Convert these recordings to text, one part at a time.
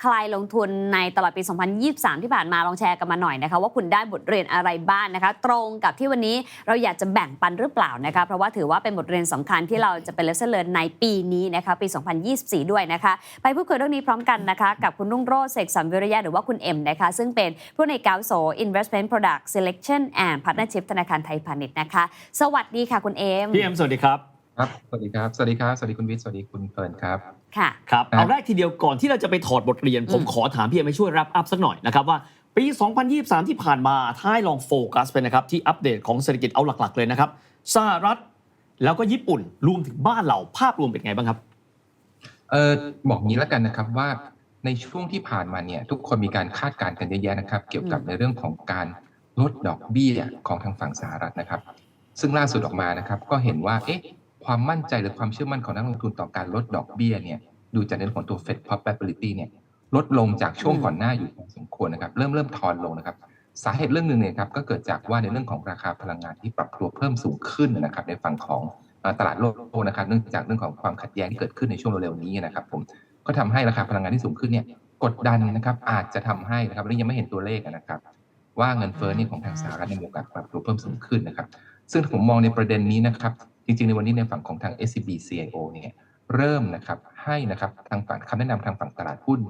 ใครลงทุนในตลอดปี 2023 ที่ผ่านมาลองแชร์กันมาหน่อยนะคะ ว่าคุณได้บทเรียนอะไรบ้างนะคะ ตรงกับที่วันนี้เราอยากจะแบ่งปันหรือเปล่านะคะ เพราะว่าถือว่าเป็นบทเรียนสำคัญที่เราจะเป็นเลเซอร์เลินในปีนี้นะคะปี 2024 ด้วยนะคะ ไปพูดคุยเรื่องนี้พร้อมกันนะคะ กับคุณรุ่งโรจน์เสกสรรวิริยะหรือว่าคุณเอ็มนะคะ ซึ่งเป็นผู้ในวยการอาวุโส Investment Product Selection and Partnership ธนาคารไทยพาณิชย์นะคะ สวัสดีค่ะคุณเอ็มพี่เอ็มสวัสดีครับครับ สวัสดีครับ สวัสดีครับ สวัสดีคุณวิทย์ สวัสดีคุณเฟิร์นครับ ค่ะครับครับเอาแรกทีเดียวก่อนที่เราจะไปถอดบทเรียนผมอืมขอถามพี่เอ็มให้ช่วยรับอัพสักหน่อยนะครับว่าปี 2023 ที่ผ่านมาถ้าให้ลองโฟกัสไปนะครับที่อัปเดตของเศรษฐกิจเอาหลักๆ เลยนะครับสหรัฐแล้วก็ญี่ปุ่นรวมถึงบ้านเราภาพรวมเป็นไงบ้างครับเออบอกงี้แล้วกันนะครับว่าในช่วงที่ผ่านมาเนี่ยทุกคนมีการคาดการณ์กันเยอะแยะนะครับ เกี่ยวกับอืมในเรื่องของการลดดอกเบี้ยของทางฝั่งสหรัฐนะครับ ซึ่งล่าสุดออกมานะครับ ก็เห็นว่าเอ๊ะ ความมั่นใจหรือความเชื่อมั่นของนักลงทุนต่อการลดดอกเบี้ยเนี่ยดูจากในเรื่องของตัว Fed probability เนี่ยลดลงจากช่วงก่อนหน้าอยู่พอสมควรนะครับ เริ่มเริ่มทอนลงนะครับ สาเหตุเรื่องหนึ่งเนี่ยครับก็เกิดจากว่าในเรื่องของราคาพลังงานที่ปรับตัวเพิ่มสูงขึ้นนะครับ ในฝั่งของตลาดโลกนะครับเนื่องจากเรื่องของความขัดแย้งที่เกิดขึ้นในช่วงเร็วๆนี้นะครับ ผมก็ทำให้ราคาพลังงานที่สูงขึ้นเนี่ยกดดันนะครับ อาจจะทำให้นะครับเรื่ยังไม่เห็นตัวเลขนะครับ ว่าเงินเฟ้อนี่ของทางสหรัฐในโอกาสปรับตัวเพิ่มสูงขึ้นนะครับ ซึ่งผมมองในประเด็นนี้นะครับ จริงๆ ในวันนี้ในฝั่งของทาง SCB CIO เนี่ยเริ่มนะครับให้นะครับทางฝั่งคำแนะนำทางฝั่งตลาดหุ้น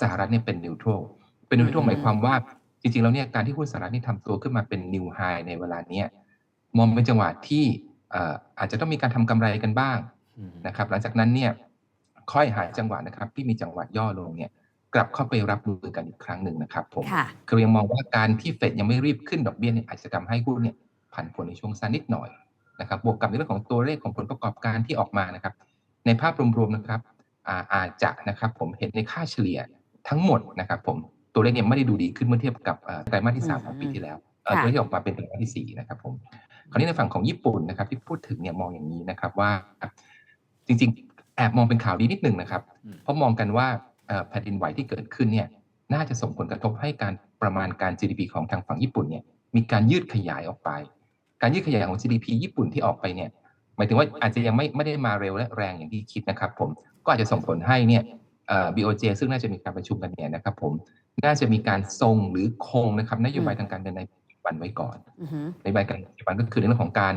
สหรัฐเนี่ยเป็นนิวทรัลเป็นนิวทรัลอืมหมายความว่าจริงๆแล้วเนี่ยการที่หุ้นสหรัฐนี่ทำตัวขึ้นมาเป็นนิวไฮในเวลาเนี้ยมองเป็นจังหวะที่เอ่ออาจจะต้องมีการทำกำไรกันบ้างนะครับ หลังจากนั้นเนี่ยค่อยหาจังหวะนะครับ ที่มีจังหวะย่อลงเนี่ยกลับเข้าไปรับมือกันอีกครั้งหนึ่งนะครับผมค่ะคือยังมองว่าการที่เฟดยังไม่รีบขึ้นดอกเบี้ยเนี่ยอาจจะทำให้หุ้นเนี่ยผันผวนในช่วงสั้นนิดหน่อย นะครับบวกกับในเรื่องของตัวเลขของผลประกอบการที่ออกมานะครับ ในภาพรวมๆนะครับอาอาจจะนะครับผมเห็นในค่าเฉลี่ยทั้งหมดนะครับผมตัวเลขเนี่ยไม่ได้ดูดีขึ้นเมื่อเทียบกับเอ่อไตรมาสที่สามของปีที่แล้วเอ่อค่ะตัวเลขที่ออกมาเป็นไตรมาสที่สี่นะครับผมคราวนี้ในฝั่งของญี่ปุ่นนะครับ ที่พูดถึงเนี่ยมองอย่างนี้นะครับว่า จริงๆ แอบมองเป็นข่าวดีนิดหนึ่งนะครับอืมเพราะมองกันว่าเอ่อแผ่นดินไหวที่เกิดขึ้นเนี่ยน่าจะส่งผลกระทบให้การประมาณการ GDP ของทางฝั่งญี่ปุ่นเนี่ยมีการยืดขยายออกไป การยืดขยายของ GDP ญี่ปุ่นที่ออกไปเนี่ยหมายถึงว่าอาจจะยังไม่ไม่ได้มาเร็วและแรงอย่างที่คิดนะครับ ผมก็อาจจะส่งผลให้เนี่ยเอ่อ BOJ ซึ่งน่าจะมีการประชุมกันเนี่ยนะครับ ผมน่าจะมีการทรงหรือคงนะครับนโยบายทางการเงินในปัจจุบันไว้ก่อนอือหือในบายการปัจจุบันก็คือในเรื่องของการ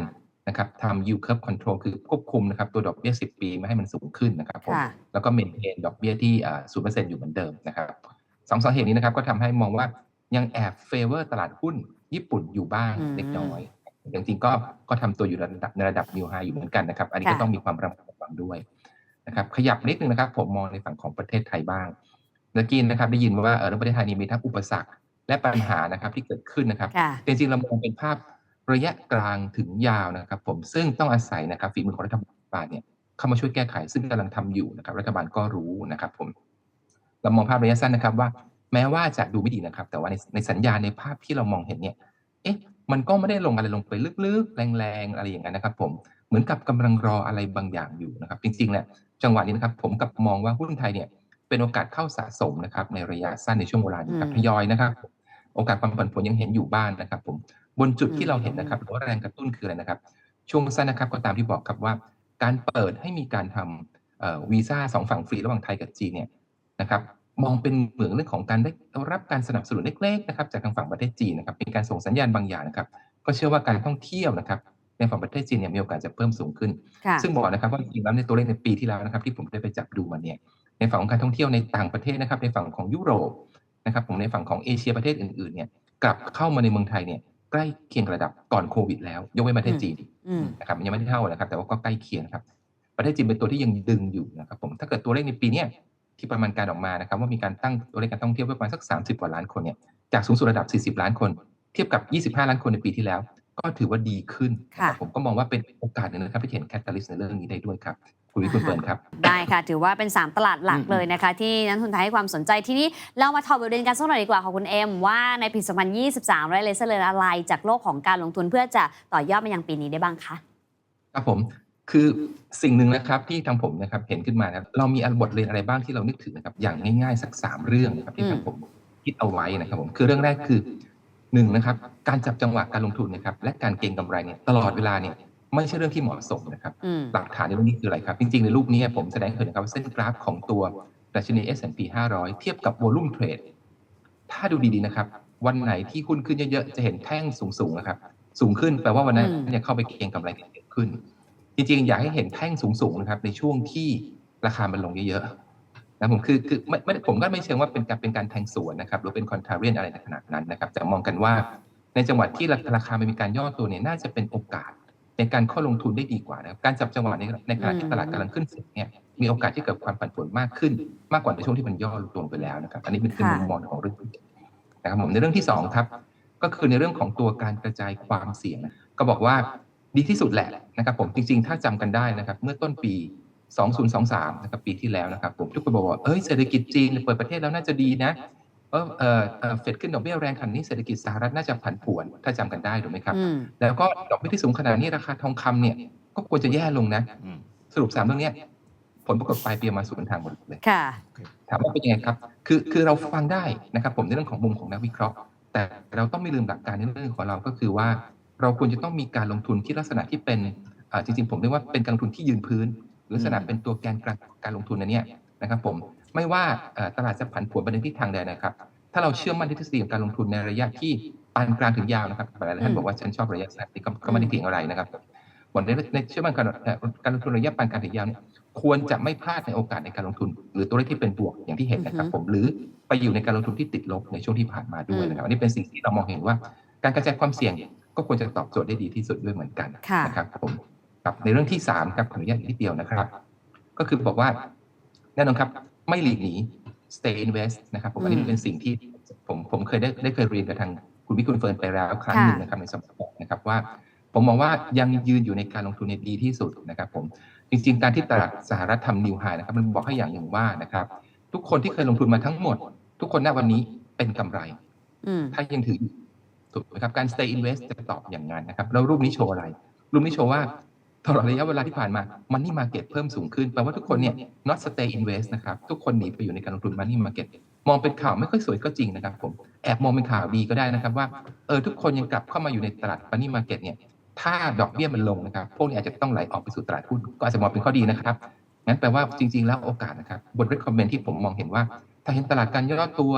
นะครับทำ yield curve control คือควบคุมนะครับตัวดอกเบี้ย 10 ปีไม่ให้มันสูงขึ้นนะครับผมค่ะแล้วก็ maintain ดอกเบี้ยที่ศูนย์เปอร์เซ็นต์อยู่เหมือนเดิมนะครับสองสาเหตุนี้นะครับก็ทำให้มองว่ายังแอบ favor ตลาดหุ้นญี่ปุ่นอยู่บ้างอืมเล็กน้อย จริงๆก็ก็ทำตัวอยู่ระดับในระดับ new high อยู่เหมือนกันนะครับ อันนี้ก็ค่ะต้องมีความระมัดระวังด้วยนะครับ ขยับนิดนึงนะครับ ผมมองในฝั่งของประเทศไทยบ้างเมื่อกี้นะครับ ได้ยินว่าเออในประเทศไทยนี้มีทั้งอุปสรรคและปัญหานะครับที่เกิดขึ้นนะครับค่ะจริงๆเรามองเป็นภาพระยะกลางถึงยาวนะครับ ผมซึ่งต้องอาศัยนะครับฝีมือของรัฐบาลเนี่ยเข้ามาช่วยแก้ไข ซึ่งกำลังทำอยู่นะครับ รัฐบาลก็รู้นะครับ ผมเรามองภาพระยะสั้นนะครับว่า แม้ว่าจะดูไม่ดีนะครับ แต่ว่าในในสัญญาณในภาพที่เรามองเห็นเนี่ย เอ๊ะ มันก็ไม่ได้ลงอะไรลงไปลึกๆ แรงๆ อะไรอย่างนั้นนะครับผมเหมือนกับกำลังรออะไรบางอย่างอยู่นะครับ จริงๆเนี่ยจังหวะนี้นะครับผมกับมองว่าหุ้นไทยเนี่ยเป็นโอกาสเข้าสะสมนะครับในระยะสั้นในช่วงเวลานี้ครับอืมทยอยนะครับ โอกาสความผันผวนยังเห็นอยู่บ้างนะครับ ผมบนจุดอืมที่เราเห็นนะครับหรือว่าแรงกระตุ้นคืออะไรนะครับ ช่วงสั้นนะครับก็ตามที่บอกครับว่า การเปิดให้มีการทำเอ่อวีซ่าสองฝั่งฟรีระหว่างไทยกับจีนเนี่ยนะครับ มองเป็นเหมือนเรื่องของการได้รับการสนับสนุนเล็กๆนะครับจากทางฝั่งประเทศจีนนะครับเป็นการส่งสัญญาณบางอย่างนะครับ ก็เชื่อว่าการท่องเที่ยวนะครับในฝั่งประเทศจีนเนี่ยมีโอกาสจะเพิ่มสูงขึ้นค่ะซึ่งบอกนะครับว่าจริงๆแล้วในตัวเลขในปีที่แล้วนะครับ ที่ผมได้ไปจับดูมาเนี่ยในฝั่งของการท่องเที่ยวในต่างประเทศนะครับ ในฝั่งของยุโรปนะครับผมในฝั่งของเอเชียประเทศอื่นๆเนี่ยกลับเข้ามาในเมืองไทยเนี่ยใกล้เคียงระดับก่อนโควิด แล้วยกเว้นประเทศจีนอืมนะครับมันยังไม่ได้เท่านะครับ แต่ว่าก็ใกล้เคียงนะครับ ประเทศจีนเป็นตัวที่ยังดึงอยู่นะครับผมถ้าเกิดตัวเลขในปีเนี้ย ที่ประมาณการออกมานะครับว่ามีการตั้งตัวเลขการท่องเที่ยวไว้ประมาณสัก 30 กว่าล้านคนเนี่ยจากสูงสุดระดับ 40 ล้านคน เทียบกับ 25 ล้านคนในปีที่แล้ว ก็ถือว่าดีขึ้นนะครับผมก็มองว่าเป็นโอกาสหนึ่งนะครับที่เห็นแคตตาลิสต์ในเรื่องนี้ได้ด้วยครับคุณวิทย์คุณเฟิร์นครับ ได้ค่ะ ถือว่าเป็น 3 ตลาดหลักอืมเลยนะคะ ที่นักลงทุนไทยให้ความสนใจทีนี้เรามาถอดบทเรียนกันสักหน่อยดีกว่าของคุณเอ็มว่าในปี 2023เราเลเซอร์เลยอะไรจากโลกของการลงทุนเพื่อจะต่อยอดมายังปีนี้ได้บ้างคะครับผม คือสิ่งหนึ่งนะครับที่ทางผมนะครับเห็นขึ้นมานะครับเรามีบทเรียนอะไรบ้างที่เรานึกถึงนะครับอย่างง่ายๆ สักสามเรื่องนะครับที่ทางผมคิดเอาไว้นะครับผมคือเรื่องแรกคือหนึ่งนะครับการจับจังหวะการลงทุนนะครับและการเก็งกำไรเนี่ยตลอดเวลาเนี่ยไม่ใช่เรื่องที่เหมาะสมนะครับอืมหลักฐานในเรื่องนี้คืออะไรครับ จริงๆ ในรูปนี้ผมแสดงให้เห็นนะครับว่าเส้นกราฟของตัวดัชนี S&P 500 เทียบกับวอลุ่มเทรดถ้าดูดีๆนะครับ วันไหนที่หุ้นขึ้นเยอะๆ จะเห็นแท่งสูงๆนะครับ สูงขึ้นแปลว่าวันนั้นอืมเนี่ยเข้าไปเก็งกำไรกันเยอะขึ้น จริงๆ อยากให้เห็นแท่งสูงๆนะครับในช่วงที่ราคามันลงเยอะๆนะผมคือคือไม่ไม่ผมก็ไม่เชิงว่าเป็นการเป็นการแทงสวนนะครับหรือเป็นคอนทราเรียนอะไรในขนาดนั้นนะครับแต่มองกันว่าในจังหวัดที่ราคามันมีการย่อตัวเนี่ยน่าจะเป็นโอกาสในการเข้าลงทุนได้ดีกว่านะครับการจับจังหวะในในขณะที่ตลาดกำลังขึ้นสูงเนี่ยมีโอกาสที่เกิดความผันผวนมากขึ้น มากกว่าในช่วงที่มันย่อลงไปแล้วนะครับ อันนี้เป็นคือค่ะมุมมองของเรื่องที่นะครับผมในเรื่องที่สองครับก็คือในเรื่องของตัวการกระจายความเสี่ยงนะก็บอกว่า ดีที่สุดแหละนะครับผมจริงๆ ถ้าจำกันได้นะครับ เมื่อต้นปี 2023 นะครับปีที่แล้วนะครับผมทุกคนบอกว่าเอ้ยเศรษฐกิจจีนเปิดประเทศแล้วน่าจะดีนะเออเออเออเฟดขึ้นดอกเบี้ยแรงขนาดนี้เศรษฐกิจสหรัฐน่าจะผันผวน ถ้าจำกันได้ถูกไหมครับอืมแล้วก็ดอกเบี้ยที่สูงขนาดนี้ราคาทองคำเนี่ยก็ควรจะแย่ลงนะอืมสรุปสามเรื่องเนี้ยผลปรากฏปลายปีมาสวนทางหมดเลยค่ะถามว่าเป็นยังไงครับ คือคือเราฟังได้นะครับ ผมในเรื่องของมุมของนักวิเคราะห์ แต่เราต้องไม่ลืมหลักการในเรื่องของเราก็คือว่า เราควรจะต้องมีการลงทุนที่ลักษณะที่เป็นอ่าจริงๆ ผมเรียกว่าเป็นการลงทุนที่ยืนพื้นหรือลักษณะเป็นตัวแกนกลางของการลงทุนอันเนี้ยนะครับผมไม่ว่าเอ่อตลาดจะผันผวนไปในทิศทางใดนะครับ ถ้าเราเชื่อมั่นในทฤษฎีของการลงทุนในระยะที่ปานกลางถึงยาวนะครับหลายๆท่านบอกว่าฉันชอบระยะสั้นนี่ก็ก็ไม่ได้เถียงอะไรนะครับวันนี้ในเชื่อมั่นการเอ่อการลงทุนระยะปานกลางถึงยาวเนี่ยควรจะไม่พลาดในโอกาสในการลงทุน หรือตัวเลขที่เป็นบวกอย่างที่เห็นนะครับ ผมหรือไปอยู่ในการลงทุนที่ติดลบในช่วงที่ผ่านมาด้วยนะครับอันนี้เป็นสิ่งที่เรามองเห็นว่า การกระจายความเสี่ยง ก็ควรจะตอบโจทย์ได้ดีที่สุดด้วยเหมือนกันค่ะนะครับผมครับในเรื่องที่สามครับขออนุญาตอีกนิดเดียวนะครับ ก็คือบอกว่าแน่นอนครับ ไม่หลีกหนี stay invest นะครับผมอันนี้อืมเป็นสิ่งที่ผมผมเคยได้ได้เคยเรียนกับทางคุณวิคุณเฟิร์นไปแล้วครั้งหนึ่งนะครับในสมัยก่อนนะครับว่า ผมมองว่ายังยืนอยู่ในการลงทุนในดีที่สุดนะครับ ผมจริง ๆ การที่ตลาดสหรัฐทำนิวไฮนะครับ มันบอกให้อย่างหนึ่งว่านะครับ ทุกคนที่เคยลงทุนมาทั้งหมด ทุกคนณวันนี้เป็นกำไรอืมถ้ายังถืออยู่ ถูกไหมครับการ stay invest จะตอบอย่างนั้นนะครับแล้วรูปนี้โชว์อะไร รูปนี้โชว์ว่าตลอดระยะเวลาที่ผ่านมา money market เพิ่มสูงขึ้นแปลว่าทุกคนเนี่ย not stay invest นะครับทุกคนหนีไปอยู่ในการลงทุน money market มองเป็นข่าวไม่ค่อยสวยก็จริงนะครับผมแอบมองเป็นข่าวดีก็ได้นะครับว่าเออทุกคนยังกลับเข้ามาอยู่ในตลาด money market เนี่ยถ้าดอกเบี้ยมันลงนะครับ พวกนี้อาจจะต้องไหลออกไปสู่ตลาดหุ้นก็อาจจะมองเป็นข้อดีนะครับงั้นแปลว่าจริง ๆ แล้วโอกาสนะครับบท recommend ที่ผมมองเห็นว่า ถ้าเห็นตลาดการย่อตัว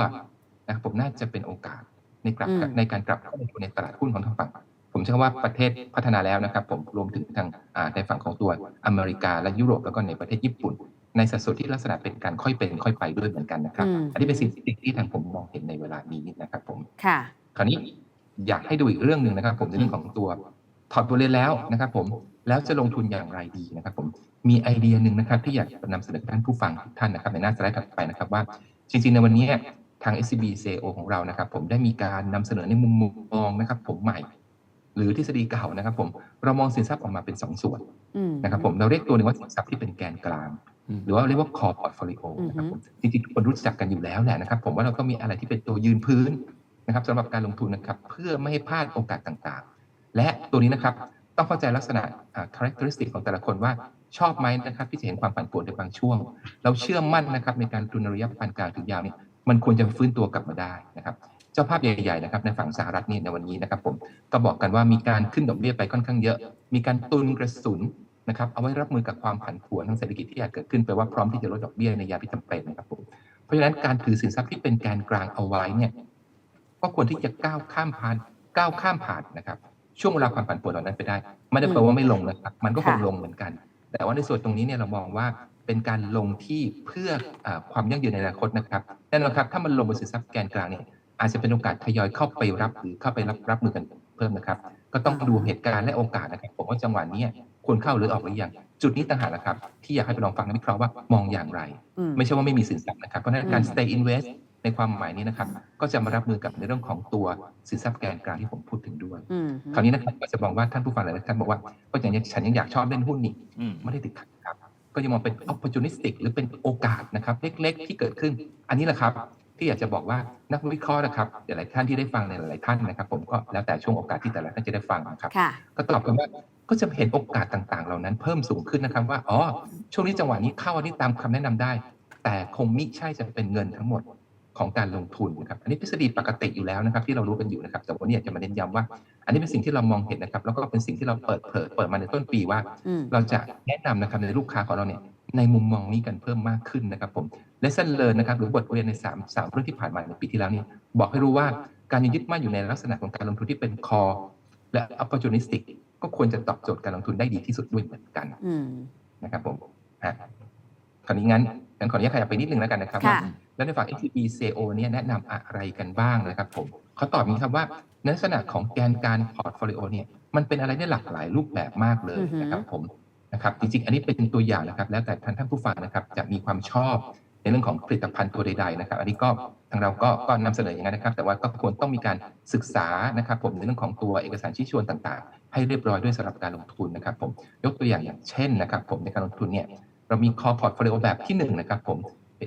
นะครับผมน่าจะเป็นโอกาส ในกลับอืมในการกลับเข้ามาอยู่ในตลาดหุ้นของทางฝั่ง ผมเชื่อว่าประเทศพัฒนาแล้วนะครับ ผมรวมถึงทางอ่าในฝั่งของตัวอเมริกาและยุโรปแล้วก็ในประเทศญี่ปุ่น ในสัดส่วนที่ลักษณะเป็นการค่อยเป็นค่อยไปด้วยเหมือนกันนะครับอืมอันนี้เป็นสิ่งที่ที่ทางผมมองเห็นในเวลานี้นะครับ ผมค่ะคราวนี้อยากให้ดูอีกเรื่องหนึ่งนะครับ ผมในเรื่องของตัวถอดบทเรียนแล้วนะครับ ผมแล้วจะลงทุนอย่างไรดีนะครับ ผมมีไอเดียหนึ่งนะครับ ที่อยากจะนำเสนอท่านผู้ฟังทุกท่านนะครับ ในหน้าสไลด์ถัดไปนะครับว่า จริงๆในวันนี้ ทาง SCB CEO ของเรานะครับ ผมได้มีการนำเสนอในมุมมองนะครับ ผมใหม่ หรือทฤษฎีเก่านะครับ ผมเรามองสินทรัพย์ออกมาเป็นสองส่วนอืมนะครับ ผมเราเรียกตัวหนึ่งว่าสินทรัพย์ที่เป็นแกนกลางอืมหรือว่าเรียกว่า core portfolio นะครับผมจริงๆทุกคนรู้จักกันอยู่แล้วแหละนะครับ ผมว่าเราก็มีอะไรที่เป็นตัวยืนพื้นนะครับสำหรับการลงทุนนะครับ เพื่อไม่ให้พลาดโอกาสต่างๆ และตัวนี้นะครับต้องเข้าใจลักษณะอ่า characteristic ของแต่ละคนว่าชอบไหมนะครับ ที่จะเห็นความผันผวนในบางช่วง เราเชื่อมั่นนะครับในการลงทุนในระยะปานกลางถึงยาวเนี่ย มันควรจะฟื้นตัวกลับมาได้นะครับเจ้าภาพใหญ่ๆนะครับในฝั่งสหรัฐนี่ในวันนี้นะครับผมก็บอกกันว่ามีการขึ้นดอกเบี้ยไปค่อนข้างเยอะ มีการตุนกระสุนนะครับเอาไว้รับมือกับความผันผวนทางเศรษฐกิจที่อาจเกิดขึ้นแปลว่าพร้อมที่จะลดดอกเบี้ยในยามที่จำเป็นนะครับผมเพราะฉะนั้นการถือสินทรัพย์ที่เป็นแกนกลางเอาไว้เนี่ยก็ควรที่จะก้าวข้ามผ่านก้าวข้ามผ่านนะครับ ช่วงเวลาความผันผวนเหล่านั้นไปได้ไม่ได้แปลว่าไม่ลงนะครับมันก็คงลงเหมือนกัน แต่ว่าในส่วนตรงนี้เนี่ยเรามองว่าเป็นการลงที่เพื่ออความยั่งยืนในอนาคตนะครับ แน่นอนครับถ้ามันลงบนสินทรัพย์แกนกลางเนี่ยอาจจะเป็นโอกาสทยอยเข้าไปรับหรือเข้าไปรับรับมือกันเพิ่มนะครับ ก็ต้องดูเหตุการณ์และโอกาสนะครับผมว่าจังหวะนี้ควรเข้าหรือออกหรือยังจุดนี้ต่างหากนะครับ ที่อยากให้ไปลองฟังนักวิเคราะห์ว่ามองอย่างไรอืมไม่ใช่ว่าไม่มีสินทรัพย์นะครับเพราะฉะนั้นการอืม stay invest ในความหมายนี้นะครับ ก็จะมารับมือกับในเรื่องของตัวสินทรัพย์แกนกลางที่ผมพูดถึงด้วยอืมคราวนี้นะครับก็จะมองว่าท่านผู้ฟังหลายๆท่านบอกว่าก็อย่างนี้ฉันยังอยากชอบเล่นหุ้นนี่อืมไม่ได้ติดขัดครับ ก็ยังมองเป็น opportunistic หรือเป็นโอกาสนะครับเล็กๆ ที่เกิดขึ้น อันนี้แหละครับ ที่อยากจะบอกว่านักวิเคราะห์นะครับหลายๆท่านที่ได้ฟังในหลายๆท่านนะครับ ผมก็แล้วแต่ช่วงโอกาสที่แต่ละท่านจะได้ฟังนะครับค่ะก็ตอบกันว่าก็จะเห็นโอกาสต่างๆ เหล่านั้นเพิ่มสูงขึ้นนะครับว่าอ๋อช่วงนี้จังหวะนี้เข้าอันนี้ตามคำแนะนำได้ แต่คงมิใช่จะเป็นเงินทั้งหมด ของการลงทุนนะครับ อันนี้ทฤษฎีปกติอยู่แล้วนะครับ ที่เรารู้กันอยู่นะครับ แต่วันนี้อยากจะมาเน้นย้ำว่า อันนี้เป็นสิ่งที่เรามองเห็นนะครับ แล้วก็เป็นสิ่งที่เราเปิดเผยเปิดมาในต้นปีว่าอืมเราจะแนะนำนะครับในลูกค้าของเราเนี่ยในมุมมองนี้กันเพิ่มมากขึ้นนะครับผมใน lesson learn นะครับหรือบทเรียนใน3ามสามเรื่องที่ผ่านมาในปีที่แล้วเนี่ยบอกให้รู้ว่าการยังยึดมั่นอยู่ในลักษณะของการลงทุนที่เป็น core และ opportunistic ก็ควรจะตอบโจทย์การลงทุนได้ดีที่สุดด้วยเหมือนกันอืมนะครับผมฮะคราวนี้งั้นงั้นขออนุญาตขยับไปนิดนึงแล้วกันนะครับค่ะว่า แล้วในฝั่ง SCB CO เนี่ยแนะนำอะไรกันบ้างนะครับผมเขาตอบนี้ครับว่าในลักษณะของแกนการพอร์ตโฟลิโอเนี่ยมันเป็นอะไรได้หลากหลายรูปแบบมากเลยนะครับผมนะครับจริงๆ อันนี้เป็นตัวอย่างนะครับ แล้วแต่ท่านท่านผู้ฟังนะครับ จะมีความชอบในเรื่องของผลิตภัณฑ์ตัวใดๆนะครับ อันนี้ก็ทางเราก็ก็นำเสนออย่างนั้นนะครับ แต่ว่าก็ควรต้องมีการศึกษานะครับ ผมในเรื่องของตัวเอกสารชี้ชวนต่างๆ ให้เรียบร้อยด้วยสำหรับการลงทุนนะครับ ผมยกตัวอย่างอย่างเช่นนะครับ ผมในการลงทุนเนี่ยเรามี core portfolio แบบที่หนึ่งนะครับ ผม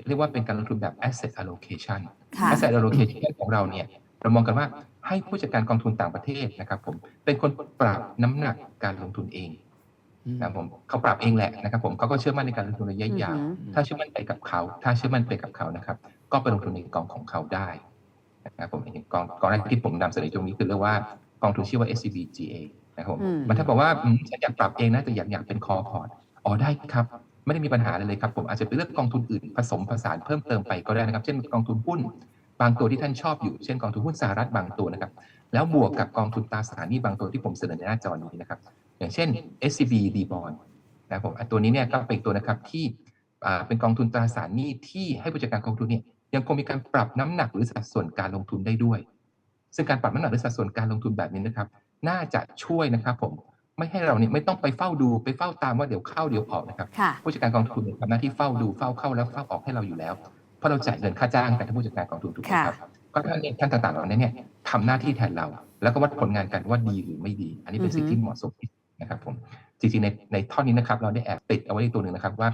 เรียกว่าเป็นการลงทุนแบบ asset allocation ค่ะ asset allocation ของเราเนี่ยเรามองกันว่าให้ผู้จัดการกองทุนต่างประเทศนะครับผมเป็นคนปรับน้ำหนักการลงทุนเองนะครับผมเขาปรับเองแหละนะครับผมเขาก็เชื่อมั่นในการลงทุนระยะยาวอือหือถ้าเชื่อมั่นไปกับเขา ถ้าเชื่อมั่นไปกับเขานะครับ ก็ไปลงทุนในกองของเขาได้นะครับผมอย่างกองกองแรกที่ผมนำเสนอตรงนี้คือเรียกว่ากองทุนชื่อว่า SCBGA นะครับผมอืมมันถ้าบอกว่าอืมฉันอยากปรับเองนะแต่อยากอยากเป็นคอพอร์ตอ๋อได้ครับ ไม่ได้มีปัญหาอะไรเลยครับผมอาจจะไปเลือกกองทุนอื่นผสมผสานเพิ่มเติมไปก็ได้นะครับ เช่นกองทุนหุ้นบางตัวที่ท่านชอบอยู่เช่นกองทุนหุ้นสหรัฐบางตัวนะครับ แล้วบวกกับกองทุนตราสารหนี้บางตัวที่ผมเสนอในหน้าจอนี้นะครับ อย่างเช่น SCB D bond นะครับผมตัวนี้เนี่ยก็เป็นตัวนะครับที่เป็นกองทุนตราสารหนี้ที่ให้ผู้จัดการกองทุนเนี่ยยังคงมีการปรับน้ำหนักหรือสัดส่วนการลงทุนได้ด้วย ซึ่งการปรับน้ำหนักหรือสัดส่วนการลงทุนแบบนี้นะครับ น่าจะช่วยนะครับผม ไม่ให้เราเนี่ยไม่ต้องไปเฝ้าดูไปเฝ้าตามว่าเดี๋ยวเข้าเดี๋ยวออกนะครับค่ะ ผู้จัดการกองทุนเนี่ยทำหน้าที่เฝ้าดูเฝ้าเข้าแล้วเฝ้าออกให้เราอยู่แล้ว เพราะเราจ่ายเงินค่าจ้างแต่ท่านผู้จัดการกองทุนถูกไหมครับก็ท่านเนี่ยท่านต่างๆเหล่านี้เนี่ยทำหน้าที่แทนเรา แล้วก็วัดผลงานกันว่าดีหรือไม่ดี อันนี้เป็นสิ่งที่เหมาะสมที่สุดนะครับผมจริงๆในในท่อนนี้นะครับเราได้แอบติดเอาไว้อีกตัวหนึ่งนะครับว่า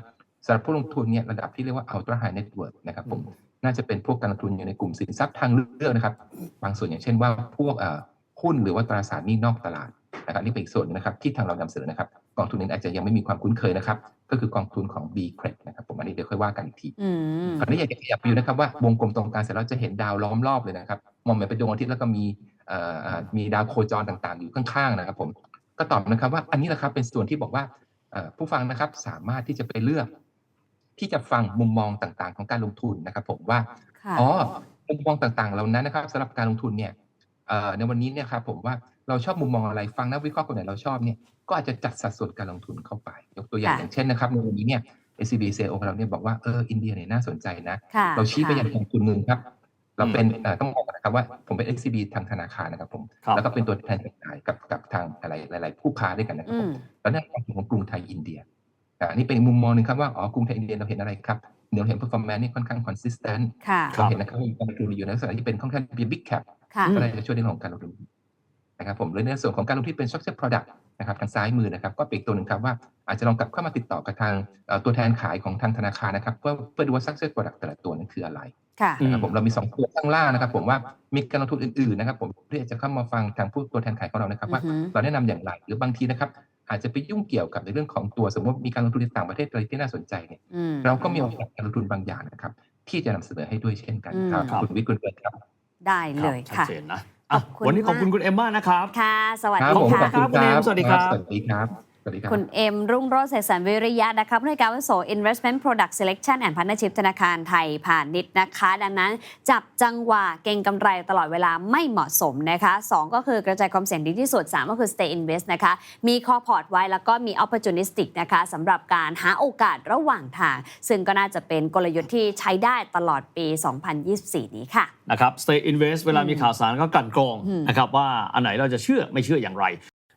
สำหรับผู้ลงทุนเนี่ยระดับที่เรียกว่า ultra high net worth นะครับผมน่าจะเป็นพวกการลงทุนอยู่ในกลุ่มสินทรัพย์ทางเลือกนะครับ บางส่วนอย่างเช่นว่าพวกเอ่อหุ้นหรือว่าตราสารหนี้นอกตลาด นะครับนี่เป็นอีกส่วนหนึงนะครับที่ทางเรานำเสนอนะครับกองทุนนี้อาจจะยังไม่มีความคุ้นเคยนะครับ ก็คือกองทุนของ B c r e d นะครับผมอันนี้เดี๋ยวค่อยว่ากันอีกทีอืมคราวนี้อยากจะขยับไปดูนะครับว่าวงกลมตรงกลางเสร็จแล้วจะเห็นดาวล้อมรอบเลยนะครับ มองเหมือนเป็นดวงอาทิตย์แล้วก็มีเอ่อเอ่อมีดาวโคจรต่างๆ อยู่ข้างๆนะครับ ผมก็ตอบนะครับว่าอันนี้แหละครับเป็นส่วนที่บอกว่าเอ่อผู้ฟังนะครับสามารถที่จะไปเลือก ที่จะฟังมุมมองต่างๆ ของการลงทุนนะครับ ผมว่าค่ะอ๋อมุมมองต่างๆเหล่านั้นนะครับสำหรับการลงทุนเนี่ยเอ่อ ในวันนี้เนี่ยครับผมว่าเราชอบมุมมองอะไรฟังนักวิเคราะห์คนไหนเราชอบเนี่ยก็อาจจะจัดสัดส่วนการลงทุนเข้าไป ยกตัวอย่างค่ะอย่างเช่นนะครับในวันนี้เนี่ย SCB CEO ของเราเนี่ยบอกว่าเอออินเดียเนี่ยน่าสนใจนะค่ะเราชี้ไปค่ะยังกองทุนหนึ่งครับ เราเป็นเอ่อต้องบอกก่อนนะครับว่าผมเป็น SCB ทางธนาคารนะครับผมครับแล้วก็เป็นตัวแทนจำหน่ายกับกับทางอะไรหลาย ๆ ผู้ค้าด้วยกันนะครับอืผมมแล้วนั่นกองทุนของกรุงไทยอินเดียอ่าอันนี้เป็นมุมมองหนึ่งครับว่าอ๋อกรุงไทยอินเดียเราเห็นอะไรครับเราเห็น performance นี่ค่อนข้าง consistent ค่ะครัเราบเห็นนะครับว่ามีการลงทุนอยู่ในลักษณะที่เป็นค่อนข้างเป็น big cap ค่ะ ก็เลยจะช่วยในเรื่องของการลงทุนนะครับผมหรือในส่วนของการลงทุนเป็น structured product นะครับทางซ้ายมือนะครับ ก็เป็นอีกตัวหนึ่งครับว่าอาจจะลองกลับเข้ามาติดต่อกับทางเอ่อตัวแทนขายของทางธนาคารนะครับเพื่อเพื่อดูว่า structured product แต่ละตัวนั้นคืออะไรค่ะอืมนะครับผมเรามีสองตัวข้างล่างนะครับ ผมว่ามีการลงทุนอื่นๆนะครับ ผมที่จะเข้ามาฟังทางผู้ตัวแทนขายของเรานะครับ ว่าอือหือเราแนะนำอย่างไรหรือบางทีนะครับ อาจจะไปยุ่งเกี่ยวกับในเรื่องของตัวสมมติว่ามีการลงทุนในต่างประเทศอะไรที่น่าสนใจเนี่ยอืมเราก็มีโอกาสการลงทุนบางอย่างนะครับ ที่จะนำเสนอให้ด้วยเช่นกันครับอืมคุณวิทย์คุณเบิร์ตครับ ได้เลยชัดค่ะเจนนะอะขอบคุณวันนี้ขอบคุณมากคุณเอมมากนะครับ ค่ะ สวัสคดีรับผมค่ะขอบคุณคุณคเอรัมบสวัสดีครับ สวัสดีครับ สวัสดีครับคุณเอ็มรุ่งโรจน์เสกสรรวิริยะนะคะผู้ในวยการวิโส Investment Product Selection and Partnership ธนาคารไทยพาณิชย์นะคะ ดังนั้นจับจังหวะเก่งกำไรตลอดเวลาไม่เหมาะสมนะคะ 2 ก็คือกระจายความเสี่ยงดีที่สุด 3 ก็คือ Stay Invest นะคะ มีคอพอร์ตไว้แล้วก็มี Opportunistic นะคะสำหรับการหาโอกาสระหว่างทาง ซึ่งก็น่าจะเป็นกลยุทธ์ที่ใช้ได้ตลอดปี 2024 นี้ค่ะนะครับ Stay Invest เวลามีข่าวสารก็กลั่นกรองอืมนะครับว่าอันไหนเราจะเชื่อไม่เชื่ออย่างไร